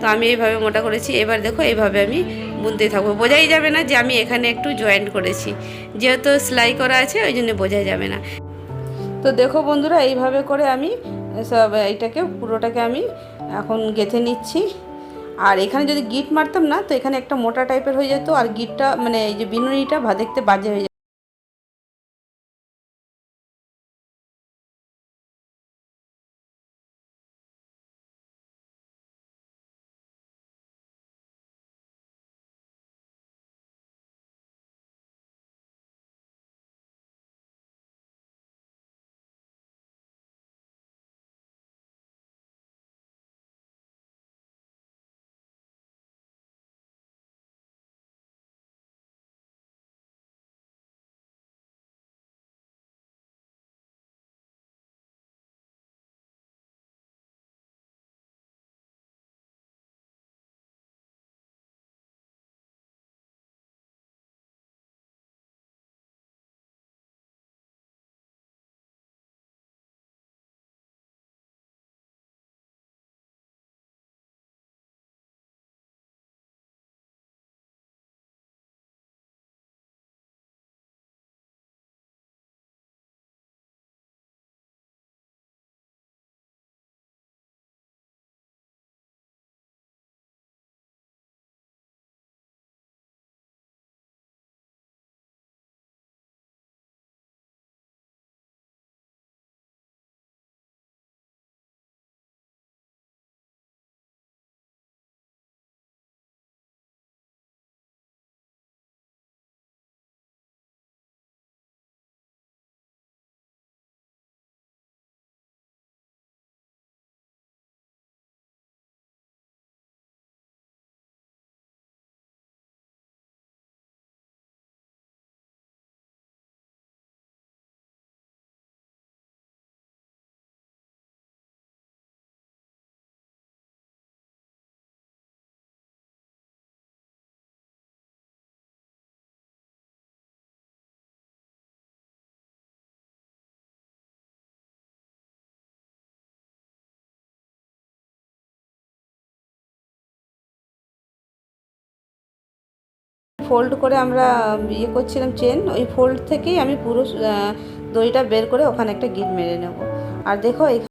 তো আমি এইভাবে মোটা করেছি। এবার দেখো এইভাবে আমি বুনতে থাকব। বোঝাই যাবে না যে আমি এখানে একটু জয়েন্ট করেছি। যেহেতু সেলাই করা আছে, ওই জন্য বোঝাই যাবে না। তো দেখো বন্ধুরা, এইভাবে করে আমি সব এইটাকে, পুরোটাকে আমি এখন গেঁথে নিচ্ছি। আর এখানে যদি গিট মারতাম না, তো এখানে একটা মোটা টাইপের হয়ে যেত। আর গিটটা মানে এই যে বিনুনিটা দেখতে বাজে হয়ে যেত। ফোল্ড করে আমরা ইয়ে করছিলাম চেন ওই ফোল্ড থেকেই আমি পুরো দইটা বের করে ওখানে একটা গিট মেরে নেব। আর দেখো এখানে